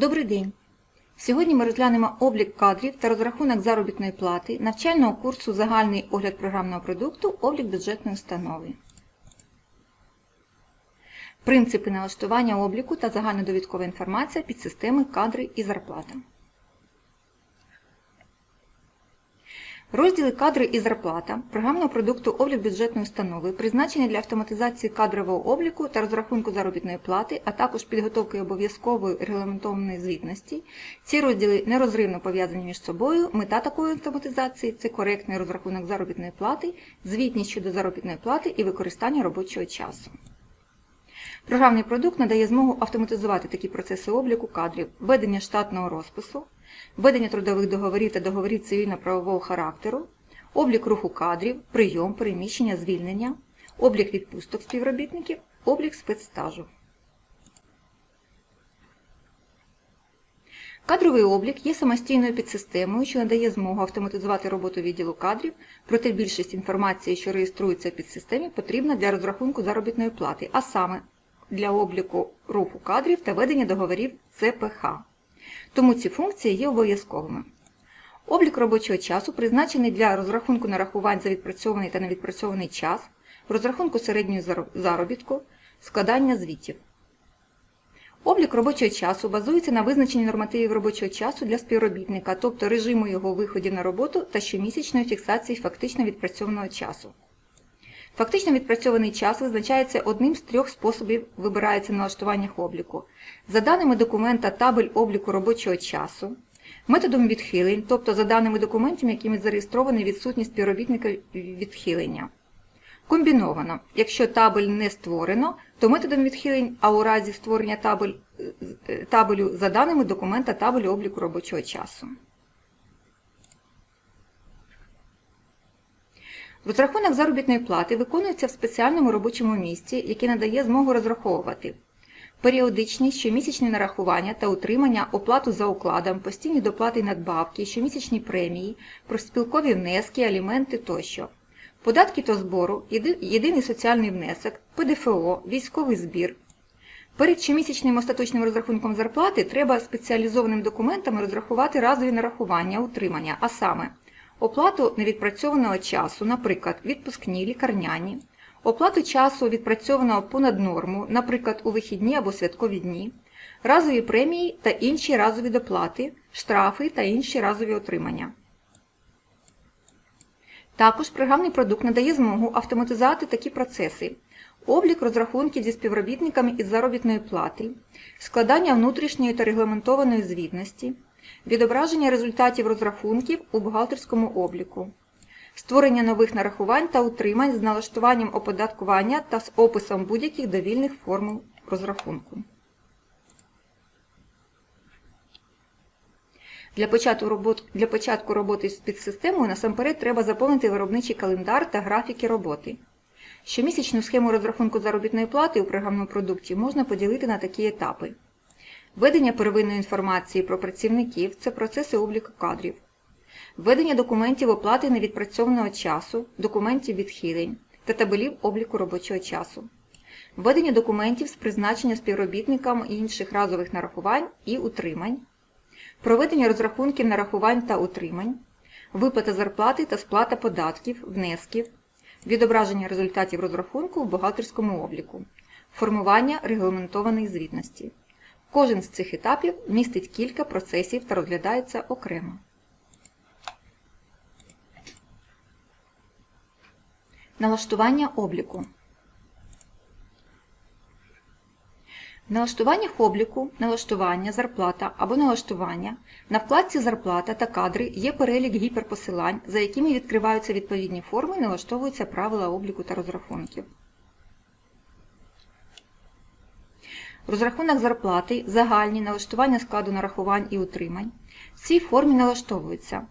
Добрий день! Сьогодні ми розглянемо облік кадрів та розрахунок заробітної плати навчального курсу Загальний огляд програмного продукту Облік бюджетної установи. Принципи налаштування обліку та загальнодовідкова інформація під системи кадри і зарплата. Розділи кадри і зарплата програмного продукту облік бюджетної установи призначені для автоматизації кадрового обліку та розрахунку заробітної плати, а також підготовки обов'язкової регламентованої звітності. Ці розділи нерозривно пов'язані між собою. Мета такої автоматизації це коректний розрахунок заробітної плати, звітність щодо заробітної плати і використання робочого часу. Програмний продукт надає змогу автоматизувати такі процеси обліку кадрів, ведення штатного розпису, ведення трудових договорів та договорів цивільно-правового характеру, облік руху кадрів, прийом, переміщення, звільнення, облік відпусток співробітників, облік спецстажу. Кадровий облік є самостійною підсистемою, що надає змогу автоматизувати роботу відділу кадрів, проте більшість інформації, що реєструється в підсистемі, потрібна для розрахунку заробітної плати, а саме для обліку руху кадрів та ведення договорів ЦПХ. Тому ці функції є обов'язковими. Облік робочого часу призначений для розрахунку нарахувань за відпрацьований та невідпрацьований час, розрахунку середньої заробітку, складання звітів. Облік робочого часу базується на визначенні нормативів робочого часу для співробітника, тобто режиму його виходів на роботу та щомісячної фіксації фактично відпрацьованого часу. Фактично відпрацьований час визначається одним з трьох способів вибирається на налаштуваннях обліку. За даними документа табель обліку робочого часу, методом відхилень, тобто за даними документів, якими зареєстрований відсутність співробітника відхилення. Комбіновано. Якщо табель не створено, то методом відхилень, а у разі створення табель, табелю за даними документа табелю обліку робочого часу. Розрахунок заробітної плати виконується в спеціальному робочому місці, яке надає змогу розраховувати періодичні щомісячні нарахування та утримання, оплату за укладом, постійні доплати й надбавки, щомісячні премії, профспілкові внески, аліменти тощо. Податки та збору, єдиний соціальний внесок, ПДФО, військовий збір. Перед щомісячним остаточним розрахунком зарплати треба спеціалізованими документами розрахувати разові нарахування, утримання, а саме оплату невідпрацьованого часу, наприклад, відпускні, лікарняні, оплату часу відпрацьованого понад норму, наприклад, у вихідні або святкові дні, разові премії та інші разові доплати, штрафи та інші разові отримання. Також програмний продукт надає змогу автоматизувати такі процеси. Облік розрахунків зі співробітниками із заробітної плати, складання внутрішньої та регламентованої звітності, відображення результатів розрахунків у бухгалтерському обліку, створення нових нарахувань та утримань з налаштуванням оподаткування та з описом будь-яких довільних формул розрахунку. Для початку, роботи, для початку роботи з підсистемою насамперед треба заповнити виробничий календар та графіки роботи. Щомісячну схему розрахунку заробітної плати у програмному продукті можна поділити на такі етапи. Ведення первинної інформації про працівників це процеси обліку кадрів. Введення документів оплати невідпрацьованого часу, документів відхилень та табелів обліку робочого часу. Введення документів з призначення співробітникам інших разових нарахувань і утримань. Проведення розрахунків нарахувань та утримань. Виплата зарплати та сплата податків, внесків. Відображення результатів розрахунку в бухгалтерському обліку. Формування регламентованої звітності. Кожен з цих етапів містить кілька процесів та розглядається окремо. Налаштування обліку. В налаштуваннях обліку, налаштування, зарплата або налаштування на вкладці Зарплата та кадри є перелік гіперпосилань, за якими відкриваються відповідні форми і налаштовуються правила обліку та розрахунків. Розрахунок зарплати, загальні налаштування складу нарахувань і утримань. В цій формі налаштовуються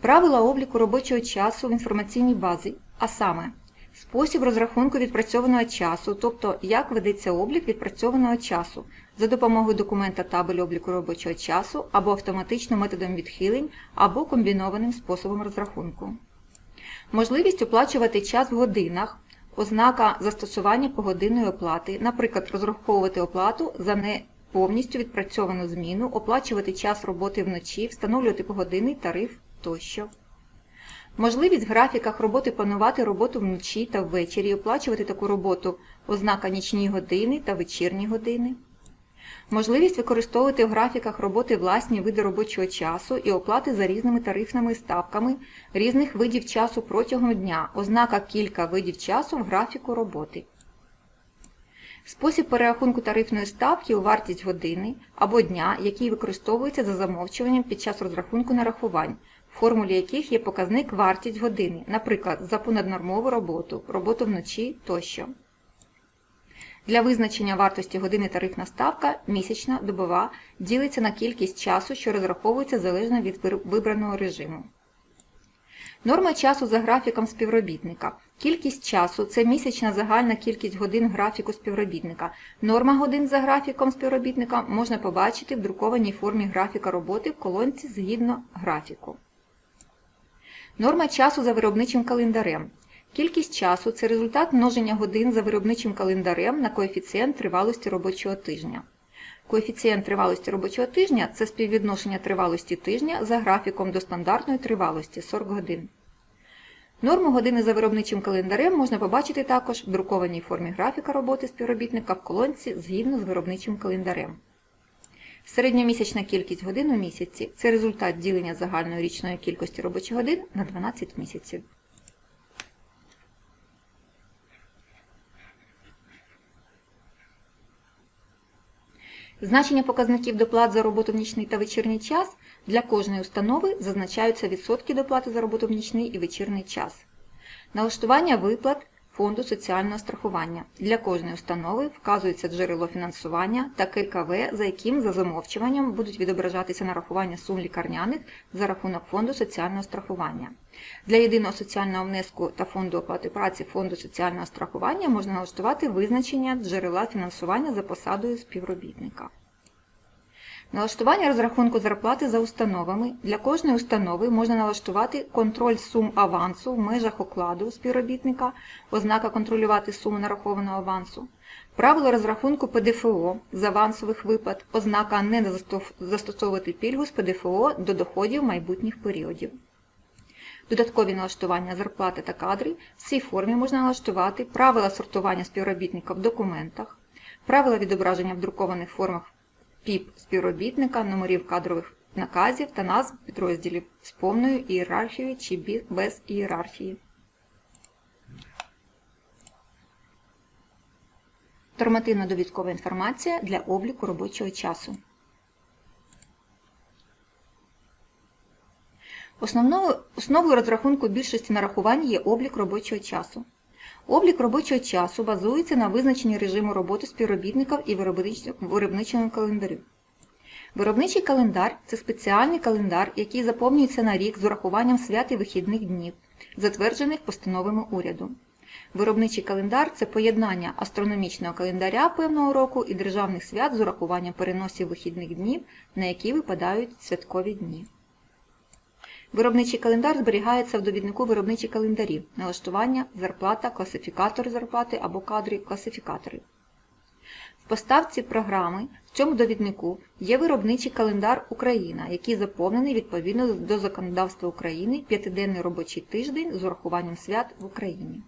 правила обліку робочого часу в інформаційній базі, а саме спосіб розрахунку відпрацьованого часу, тобто як ведеться облік відпрацьованого часу за допомогою документа табель обліку робочого часу або автоматично методом відхилень, або комбінованим способом розрахунку. Можливість оплачувати час в годинах, ознака застосування погодинної оплати, наприклад, розраховувати оплату за повністю відпрацьовану зміну, оплачувати час роботи вночі, встановлювати погодинний тариф тощо. Можливість в графіках роботи планувати роботу вночі та ввечері, оплачувати таку роботу ознака нічні години та вечірні години. Можливість використовувати в графіках роботи власні види робочого часу і оплати за різними тарифними ставками різних видів часу протягом дня, ознака кілька видів часу в графіку роботи. Спосіб перерахунку тарифної ставки у вартість години або дня, який використовується за замовчуванням під час розрахунку нарахувань, в формулі яких є показник вартість години, наприклад, за понаднормову роботу, роботу вночі тощо. Для визначення вартості години тарифна ставка місячна, добова ділиться на кількість часу, що розраховується залежно від вибраного режиму. Норма часу за графіком співробітника. Кількість часу це місячна загальна кількість годин графіку співробітника. Норма годин за графіком співробітника можна побачити в друкованій формі графіка роботи в колонці згідно графіку. Норма часу за виробничим календарем. Кількість часу це результат множення годин за виробничим календарем на коефіцієнт тривалості робочого тижня. Коефіцієнт тривалості робочого тижня це співвідношення тривалості тижня за графіком до стандартної тривалості 40 годин. Норму години за виробничим календарем можна побачити також в друкованій формі графіка роботи співробітника в колонці згідно з виробничим календарем. Середньомісячна кількість годин у місяці це результат ділення загальної річної кількості робочих годин на 12 місяців. Значення показників доплат за роботу в нічний та вечірній час для кожної установи зазначаються відсотки доплати за роботу в нічний і вечірний час. Налаштування виплат Фонду соціального страхування. Для кожної установи вказується джерело фінансування та ККВ, за яким за замовчуванням будуть відображатися нарахування сум лікарняних за рахунок Фонду соціального страхування. Для єдиного соціального внеску та фонду оплати праці Фонду соціального страхування можна налаштувати визначення джерела фінансування за посадою співробітника. Налаштування розрахунку зарплати за установами. Для кожної установи можна налаштувати контроль сум авансу в межах окладу співробітника, ознака контролювати суму нарахованого авансу, правило розрахунку ПДФО з авансових виплат, ознака не застосовувати пільгу з ПДФО до доходів майбутніх періодів. Додаткові налаштування зарплати та кадри в цій формі можна налаштувати правила сортування співробітника в документах, правила відображення в друкованих формах ПІП співробітника, номерів кадрових наказів та назв підрозділів з повною ієрархією чи без ієрархії. Нормативно-довідкова інформація для обліку робочого часу. Основною, основою розрахунку більшості нарахувань є облік робочого часу. Облік робочого часу базується на визначенні режиму роботи співробітників і виробнич- виробничому календарю. Виробничий календар це спеціальний календар, який заповнюється на рік з урахуванням свят і вихідних днів, затверджених постановами уряду. Виробничий календар це поєднання астрономічного календаря певного року і державних свят з урахуванням переносів вихідних днів, на які випадають святкові дні. Виробничий календар зберігається в довіднику виробничі календарі, налаштування, зарплата, класифікатори зарплати або кадри класифікатори. В поставці програми в цьому довіднику є виробничий календар Україна, який заповнений відповідно до законодавства України п'ятиденний робочий тиждень з урахуванням свят в Україні.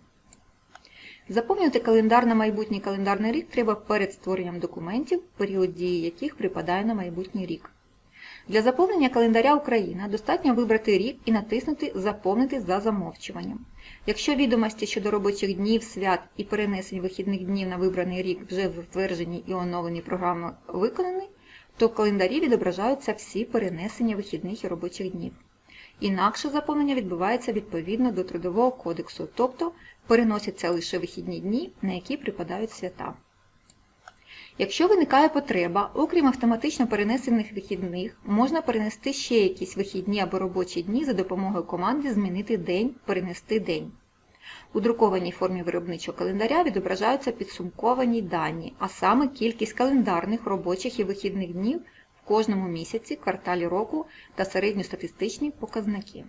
Заповнювати календар на майбутній календарний рік треба перед створенням документів, період дії яких припадає на майбутній рік. Для заповнення календаря Україна достатньо вибрати рік і натиснути Заповнити за замовчуванням. Якщо відомості щодо робочих днів, свят і перенесень вихідних днів на вибраний рік вже затверджені і оновлені програми виконані, то в календарі відображаються всі перенесення вихідних і робочих днів. Інакше заповнення відбувається відповідно до Трудового кодексу, тобто переносяться лише вихідні дні, на які припадають свята. Якщо виникає потреба, окрім автоматично перенесених вихідних, можна перенести ще якісь вихідні або робочі дні за допомогою команди Змінити день, перенести день. У друкованій формі виробничого календаря відображаються підсумковані дані, а саме кількість календарних робочих і вихідних днів в кожному місяці, кварталі року та середньостатистичні показники.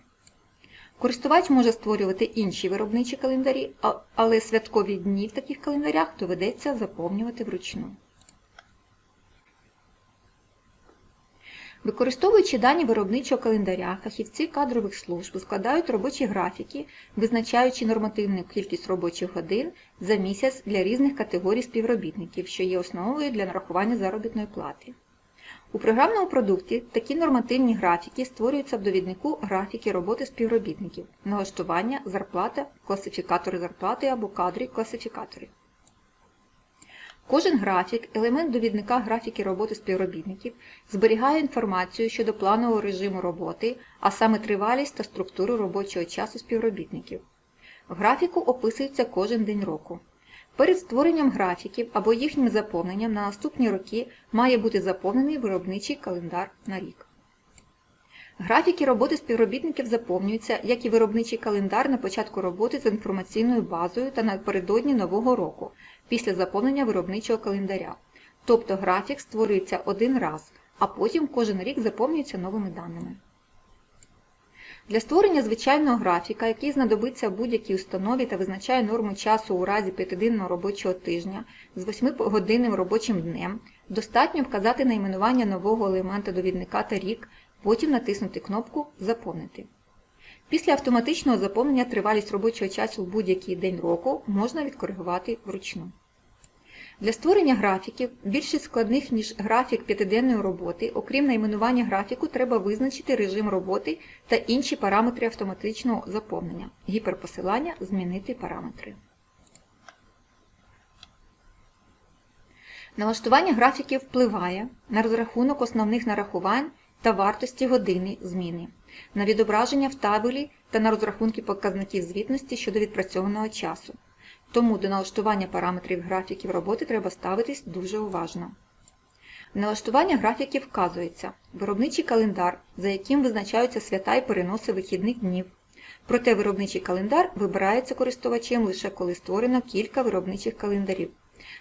Користувач може створювати інші виробничі календарі, але святкові дні в таких календарях доведеться заповнювати вручну. Використовуючи дані виробничого календаря, фахівці кадрових служб складають робочі графіки, визначаючи нормативну кількість робочих годин за місяць для різних категорій співробітників, що є основою для нарахування заробітної плати. У програмному продукті такі нормативні графіки створюються в довіднику графіки роботи співробітників, налаштування, зарплата, класифікатори зарплати або кадрі класифікатори. Кожен графік, елемент довідника графіки роботи співробітників, зберігає інформацію щодо планового режиму роботи, а саме тривалість та структуру робочого часу співробітників. В графіку описується кожен день року. Перед створенням графіків або їхнім заповненням на наступні роки має бути заповнений виробничий календар на рік. Графіки роботи співробітників заповнюються, як і виробничий календар на початку роботи з інформаційною базою та напередодні Нового року, після заповнення виробничого календаря. Тобто графік створюється один раз, а потім кожен рік заповнюється новими даними. Для створення звичайного графіка, який знадобиться будь-якій установі та визначає норму часу у разі п'ятиденного робочого тижня з 8-годинним робочим днем, достатньо вказати найменування нового елемента довідника та рік, потім натиснути кнопку Заповнити. Після автоматичного заповнення тривалість робочого часу в будь-який день року можна відкоригувати вручну. Для створення графіків, більш складних, ніж графік п'ятиденної роботи, окрім найменування графіку, треба визначити режим роботи та інші параметри автоматичного заповнення. Гіперпосилання Змінити параметри. Налаштування графіків впливає на розрахунок основних нарахувань та вартості години зміни, на відображення в табелі та на розрахунки показників звітності щодо відпрацьованого часу. Тому до налаштування параметрів графіків роботи треба ставитись дуже уважно. Налаштування графіків вказується виробничий календар, за яким визначаються свята і переноси вихідних днів. Проте виробничий календар вибирається користувачем лише коли створено кілька виробничих календарів.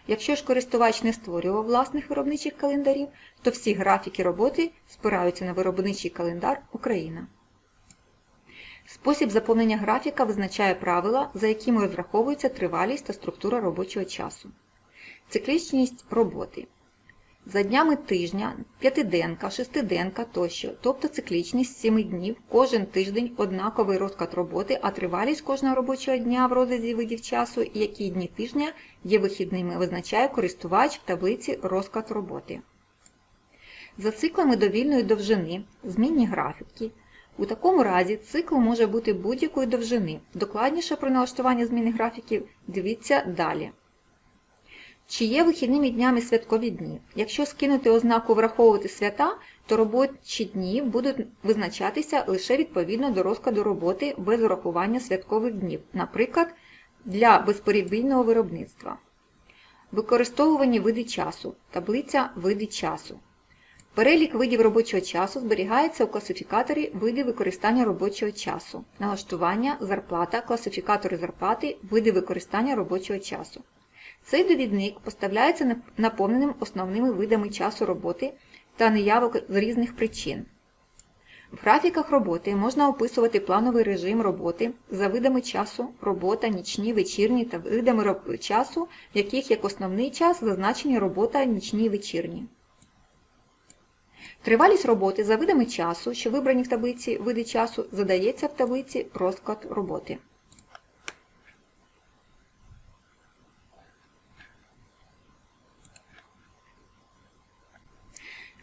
Якщо ж користувач не створював власних виробничих календарів, то всі графіки роботи спираються на виробничий календар Україна. Спосіб заповнення графіка визначає правила, за якими розраховується тривалість та структура робочого часу. Циклічність роботи. За днями тижня, п'ятиденка, шестиденка тощо, тобто циклічність 7 днів, кожен тиждень однаковий розклад роботи, а тривалість кожного робочого дня в розрізі видів часу, які дні тижня є вихідними, визначає користувач в таблиці розклад роботи. За циклами довільної довжини, змінні графіки. У такому разі цикл може бути будь-якої довжини. Докладніше про налаштування зміни графіків дивіться далі. Чи є вихідними днями святкові дні? Якщо скинути ознаку враховувати свята, то робочі дні будуть визначатися лише відповідно до розкладу роботи без урахування святкових днів, наприклад, для безперебійного виробництва. Використовувані види часу. Таблиця види часу. Перелік видів робочого часу зберігається у класифікаторі види використання робочого часу, налаштування, зарплата, класифікатори зарплати, види використання робочого часу. Цей довідник поставляється наповненим основними видами часу роботи та неявок з різних причин. В графіках роботи можна описувати плановий режим роботи за видами часу, робота, нічні, вечірні та видами часу, в яких як основний час зазначені робота, нічні вечірні. Тривалість роботи за видами часу, що вибрані в таблиці види часу, задається в таблиці розклад роботи.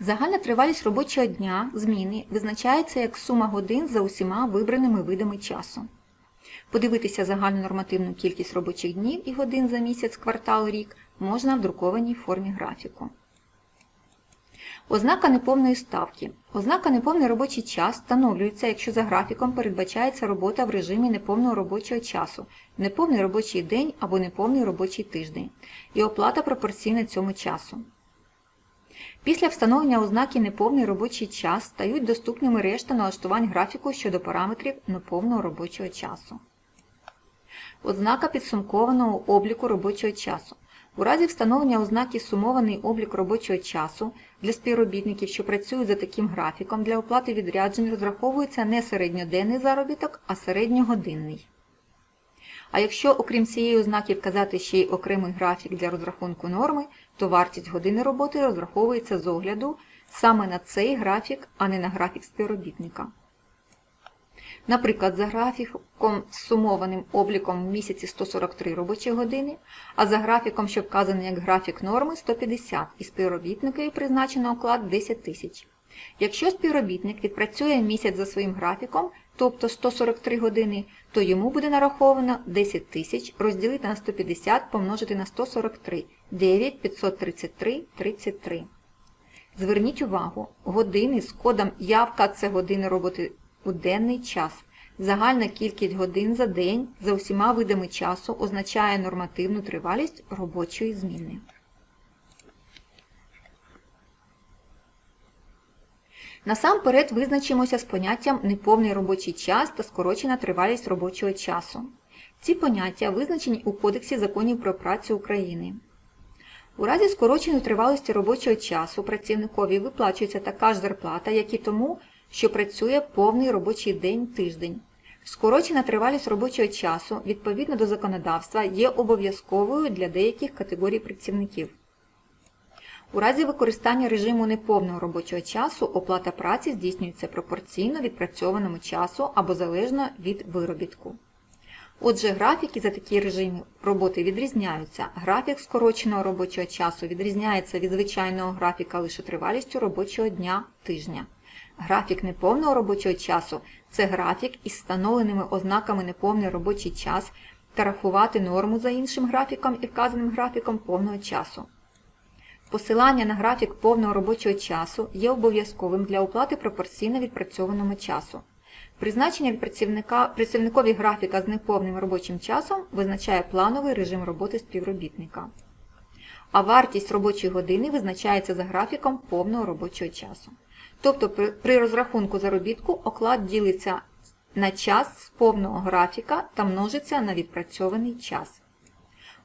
Загальна тривалість робочого дня зміни визначається як сума годин за усіма вибраними видами часу. Подивитися загальну нормативну кількість робочих днів і годин за місяць, квартал, рік можна в друкованій формі графіку. Ознака неповної ставки. Ознака неповний робочий час встановлюється, якщо за графіком передбачається робота в режимі неповного робочого часу, неповний робочий день або неповний робочий тиждень, і оплата пропорційна цьому часу. Після встановлення ознаки неповний робочий час стають доступними решта налаштувань графіку щодо параметрів неповного робочого часу. Ознака підсумкованого обліку робочого часу. У разі встановлення ознаки сумований облік робочого часу для співробітників, що працюють за таким графіком, для оплати відряджень розраховується не середньоденний заробіток, а середньогодинний. А якщо, окрім цієї ознаки, вказати ще й окремий графік для розрахунку норми, то вартість години роботи розраховується з огляду саме на цей графік, а не на графік співробітника. Наприклад, за графіком з сумованим обліком в місяці 143 робочі години, а за графіком, що вказаний як графік норми 150 і співробітникові призначено оклад 10 тисяч. Якщо співробітник відпрацює місяць за своїм графіком, тобто 143 години, то йому буде нараховано 10 тисяч розділити на 150 помножити на 143 9 533 33. Зверніть увагу, години з кодом явка це години роботи у денний час. Загальна кількість годин за день за усіма видами часу означає нормативну тривалість робочої зміни. Насамперед визначимося з поняттям неповний робочий час та скорочена тривалість робочого часу. Ці поняття визначені у Кодексі законів про працю України. У разі скороченої тривалості робочого часу працівникові виплачується така ж зарплата, як і тому, що працює повний робочий день тиждень. Скорочена тривалість робочого часу відповідно до законодавства є обов'язковою для деяких категорій працівників. У разі використання режиму неповного робочого часу оплата праці здійснюється пропорційно відпрацьованому часу або залежно від виробітку. Отже, графіки за такі режими роботи відрізняються. Графік скороченого робочого часу відрізняється від звичайного графіка лише тривалістю робочого дня тижня. Графік неповного робочого часу це графік із встановленими ознаками неповний робочий час та рахувати норму за іншим графіком і вказаним графіком повного часу. Посилання на графік повного робочого часу є обов'язковим для оплати пропорційно відпрацьованому часу. Призначення працівника працівникові графіка з неповним робочим часом визначає плановий режим роботи співробітника. А вартість робочої години визначається за графіком повного робочого часу. Тобто при розрахунку заробітку оклад ділиться на час з повного графіка та множиться на відпрацьований час.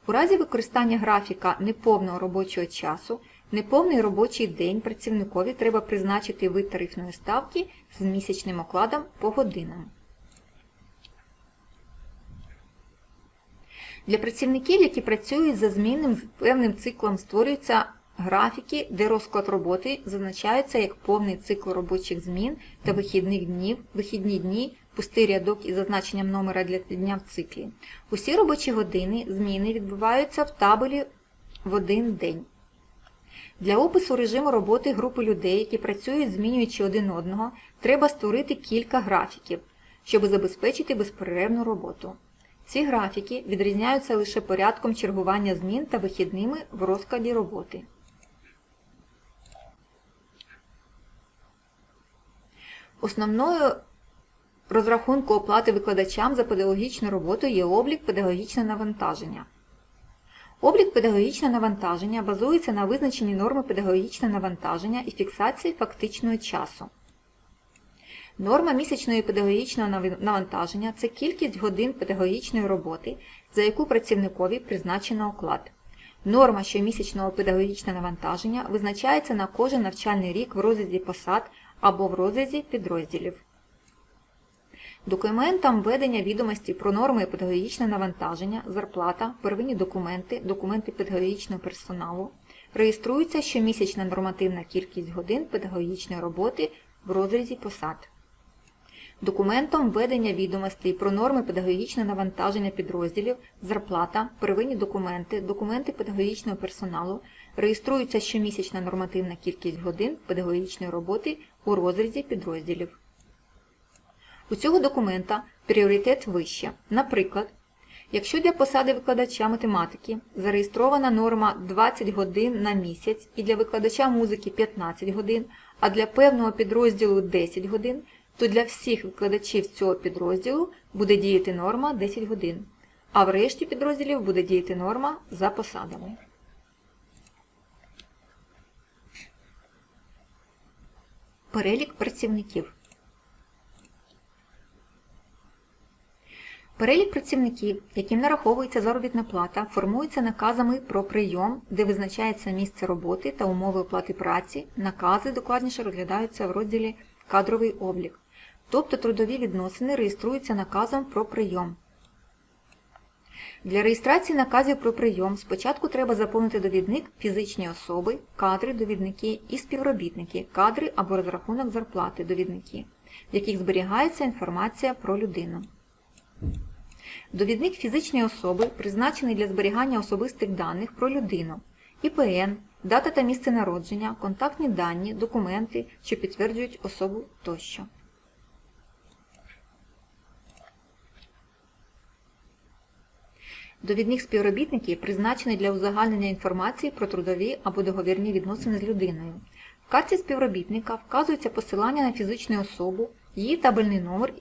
У разі використання графіка неповного робочого часу, неповний робочий день працівникові треба призначити вид тарифної ставки з місячним окладом по годинам. Для працівників, які працюють за змінним певним циклом, створюються графіки, де розклад роботи зазначається як повний цикл робочих змін та вихідних днів, вихідні дні, пустий рядок із зазначенням номера для дня в циклі. Усі робочі години зміни відбуваються в табелі в один день. Для опису режиму роботи групи людей, які працюють, змінюючи один одного, треба створити кілька графіків, щоб забезпечити безперервну роботу. Ці графіки відрізняються лише порядком чергування змін та вихідними в розкладі роботи. Основною розрахунку оплати викладачам за педагогічну роботу є облік педагогічного навантаження. Облік педагогічного навантаження базується на визначенні норми педагогічного навантаження і фіксації фактичного часу. Норма місячної педагогічного навантаження це кількість годин педагогічної роботи, за яку працівникові призначено оклад. Норма щомісячного педагогічного навантаження визначається на кожен навчальний рік в розрізі посад або в розрізі підрозділів. Документам введення відомості про норми педагогічного навантаження, зарплата, первинні документи, документи педагогічного персоналу реєструється щомісячна нормативна кількість годин педагогічної роботи в розрізі посад. Документом введення відомостей про норми педагогічного навантаження підрозділів, зарплата, первинні документи, документи педагогічного персоналу реєструється щомісячна нормативна кількість годин педагогічної роботи у розрізі підрозділів. У цього документа пріоритет вище. Наприклад, якщо для посади викладача математики зареєстрована норма 20 годин на місяць і для викладача музики 15 годин, а для певного підрозділу 10 годин, то для всіх викладачів цього підрозділу буде діяти норма 10 годин, а в решті підрозділів буде діяти норма за посадами. Перелік працівників. Перелік працівників, яким нараховується заробітна плата, формується наказами про прийом, де визначається місце роботи та умови оплати праці. Накази докладніше розглядаються в розділі Кадровий облік. Тобто трудові відносини реєструються наказом про прийом. Для реєстрації наказів про прийом спочатку треба заповнити довідник фізичні особи, кадри, довідники і співробітники, кадри або розрахунок зарплати довідники, в яких зберігається інформація про людину. Довідник фізичної особи призначений для зберігання особистих даних про людину, ІПН, дата та місце народження, контактні дані, документи, що підтверджують особу тощо. Довідник співробітників призначений для узагальнення інформації про трудові або договірні відносини з людиною. В карті співробітника вказується посилання на фізичну особу, її табельний номер,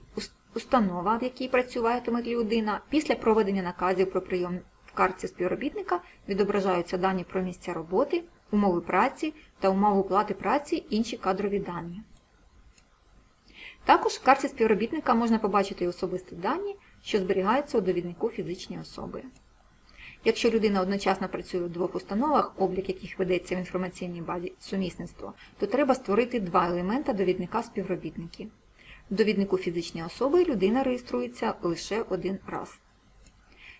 установа, в якій працюватиме людина. Після проведення наказів про прийом в карті співробітника відображаються дані про місця роботи, умови праці та умови оплати праці, інші кадрові дані. Також в карті співробітника можна побачити і особисті дані, що зберігаються у довіднику фізичної особи. Якщо людина одночасно працює у двох установах, облік яких ведеться в інформаційній базі сумісництво, то треба створити два елемента довідника співробітників. В довіднику фізичної особи людина реєструється лише один раз.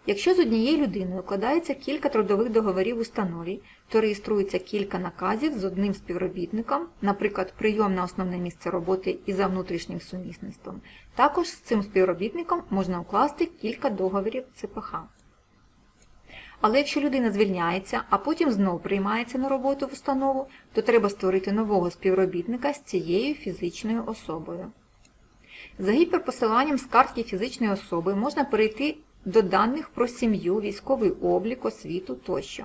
Якщо з однією людиною укладається кілька трудових договорів установі, то реєструється кілька наказів з одним співробітником, наприклад, прийом на основне місце роботи і за внутрішнім сумісництвом. Також з цим співробітником можна укласти кілька договорів ЦПХ. Але якщо людина звільняється, а потім знов приймається на роботу в установу, то треба створити нового співробітника з цією фізичною особою. За гіперпосиланням з картки фізичної особи можна перейти до даних про сім'ю, військовий облік, освіту тощо.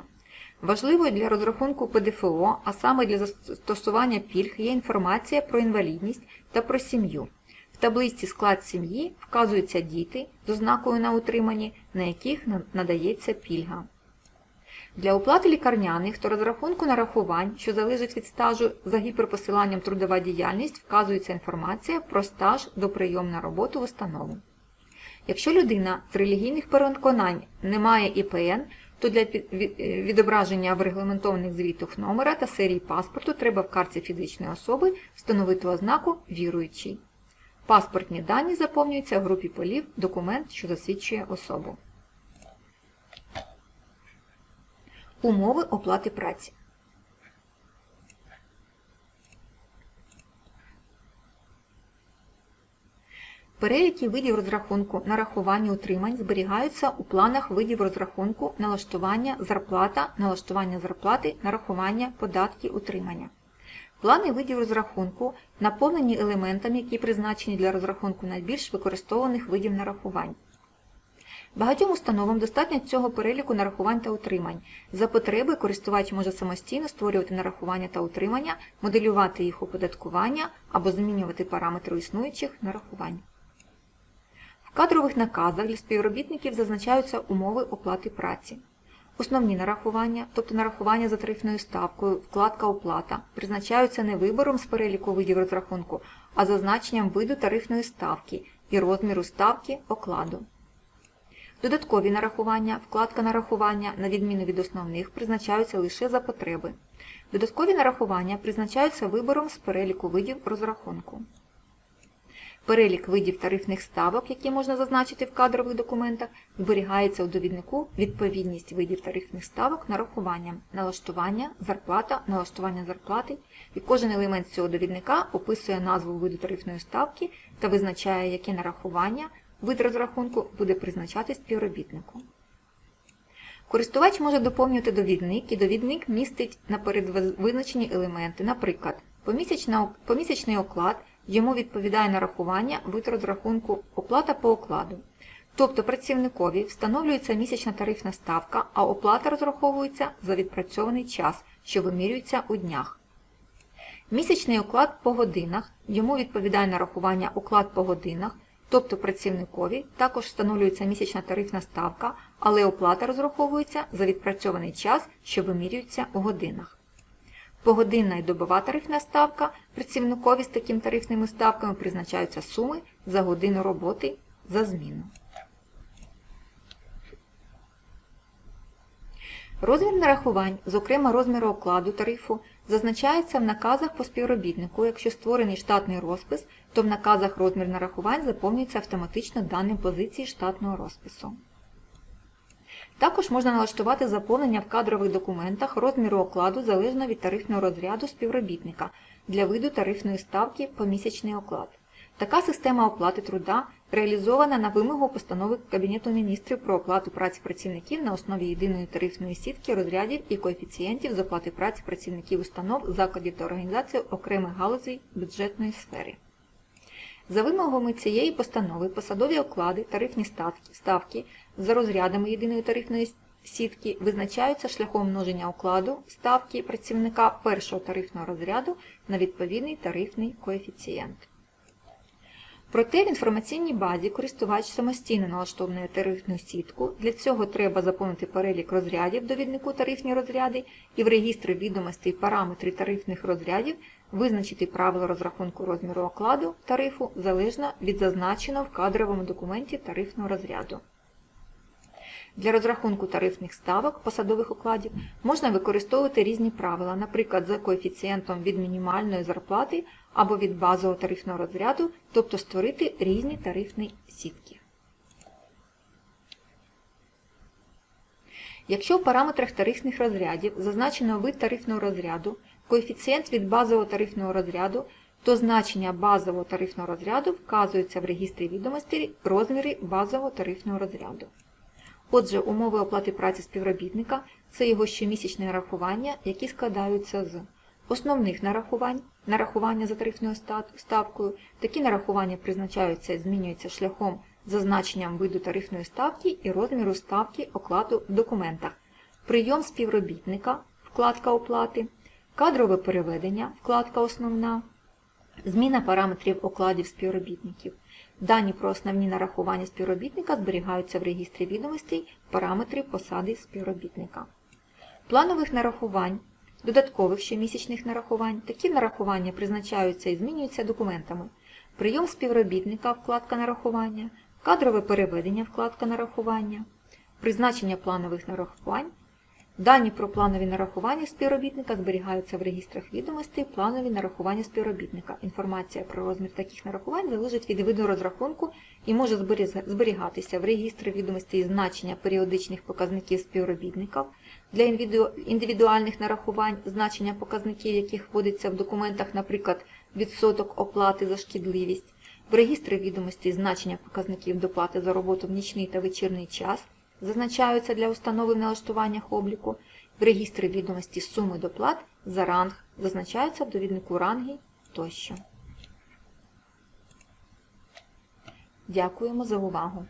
Важливою для розрахунку ПДФО, а саме для застосування пільг, є інформація про інвалідність та про сім'ю. В таблиці склад сім'ї вказуються діти з ознакою на утриманні, на яких надається пільга. Для оплати лікарняних та розрахунку нарахувань, що залежить від стажу за гіперпосиланням трудова діяльність, вказується інформація про стаж до прийому на роботу в установу. Якщо людина з релігійних переконань не має ІПН, то для е, відображення в регламентованих звітах номера та серії паспорту треба в карті фізичної особи встановити ознаку віруючий. Паспортні дані заповнюються в групі полів документ, що засвідчує особу. Умови оплати праці. Переліки видів розрахунку нарахування утримань зберігаються у планах видів розрахунку налаштування зарплата, налаштування зарплати, нарахування податки утримання. Плани видів розрахунку наповнені елементами, які призначені для розрахунку найбільш використовуваних видів нарахувань. Багатьом установам достатньо цього переліку нарахувань та утримань. За потреби користувач може самостійно створювати нарахування та утримання, моделювати їх оподаткування або змінювати параметри існуючих нарахувань. В кадрових наказах для співробітників зазначаються умови оплати праці. Основні нарахування, тобто нарахування за тарифною ставкою, вкладка оплата, призначаються не вибором з переліку видів розрахунку, а зазначенням виду тарифної ставки і розміру ставки окладу. Додаткові нарахування, вкладка нарахування, на відміну від основних, призначаються лише за потреби. Додаткові нарахування призначаються вибором з переліку видів розрахунку. Перелік видів тарифних ставок, які можна зазначити в кадрових документах, зберігається у довіднику відповідність видів тарифних ставок нарахуванням, налаштування, зарплата, налаштування зарплати, і кожен елемент цього довідника описує назву виду тарифної ставки та визначає, яке нарахування вид розрахунку буде призначати співробітнику. Користувач може доповнювати довідник, і довідник містить наперед визначені елементи, наприклад, помісячний оклад, йому відповідає нарахування, вид розрахунку, оплата по окладу. Тобто працівникові встановлюється місячна тарифна ставка, а оплата розраховується за відпрацьований час, що вимірюється у днях. Місячний оклад по годинах, йому відповідає нарахування оклад по годинах, тобто працівникові також встановлюється місячна тарифна ставка, але оплата розраховується за відпрацьований час, що вимірюється у годинах. Погодинна і добова тарифна ставка працівникові з такими тарифними ставками призначаються суми за годину роботи за зміну. Розмір нарахувань, зокрема розміру окладу тарифу, зазначається в наказах по співробітнику. Якщо створений штатний розпис, то в наказах розмір нарахувань заповнюється автоматично даним позиції штатного розпису. Також можна налаштувати заповнення в кадрових документах розміру окладу залежно від тарифного розряду співробітника для виду тарифної ставки помісячний оклад. Така система оплати труда реалізована на вимогу постанови Кабінету міністрів про оплату праці працівників на основі єдиної тарифної сітки розрядів і коефіцієнтів з оплати праці працівників установ, закладів та організацій окремих галузей бюджетної сфери. За вимогами цієї постанови посадові оклади, тарифні ставки, ставки за розрядами єдиної тарифної сітки визначаються шляхом множення окладу ставки працівника першого тарифного розряду на відповідний тарифний коефіцієнт. Проте в інформаційній базі користувач самостійно налаштовує тарифну сітку. Для цього треба заповнити перелік розрядів довіднику тарифні розряди і в регістрі відомостей параметри тарифних розрядів визначити правила розрахунку розміру окладу тарифу залежно від зазначеного в кадровому документі тарифного розряду. Для розрахунку тарифних ставок посадових окладів можна використовувати різні правила, наприклад, за коефіцієнтом від мінімальної зарплати або від базового тарифного розряду, тобто створити різні тарифні сітки. Якщо в параметрах тарифних розрядів зазначено вид тарифного розряду, коефіцієнт від базового тарифного розряду, то значення базового тарифного розряду вказується в регістрі відомостей розміри базового тарифного розряду. Отже, умови оплати праці співробітника це його щомісячне нарахування, які складаються з основних нарахувань, нарахування за тарифною ставкою. Такі нарахування призначаються і змінюються шляхом зазначенням виду тарифної ставки і розміру ставки окладу в документах, прийом співробітника, вкладка оплати, кадрове переведення, вкладка основна, зміна параметрів окладів співробітників. Дані про основні нарахування співробітника зберігаються в регістрі відомостей параметри посади співробітника. Планових нарахувань, додаткових щомісячних нарахувань. Такі нарахування призначаються і змінюються документами. Прийом співробітника вкладка нарахування, кадрове переведення вкладка нарахування, призначення планових нарахувань. Дані про планові нарахування співробітника зберігаються в регістрах відомостей планові нарахування співробітника. Інформація про розмір таких нарахувань залежить від виду розрахунку і може зберігатися в регістрі відомостей значення періодичних показників співробітників. Для індивідуальних нарахувань, значення показників, яких вводиться в документах, наприклад, відсоток оплати за шкідливість, в регістрі відомостей значення показників доплати за роботу в нічний та вечірній час зазначаються для установи в налаштуваннях обліку, в регістрі відомості суми доплат за ранг зазначаються в довіднику ранги тощо. Дякуємо за увагу!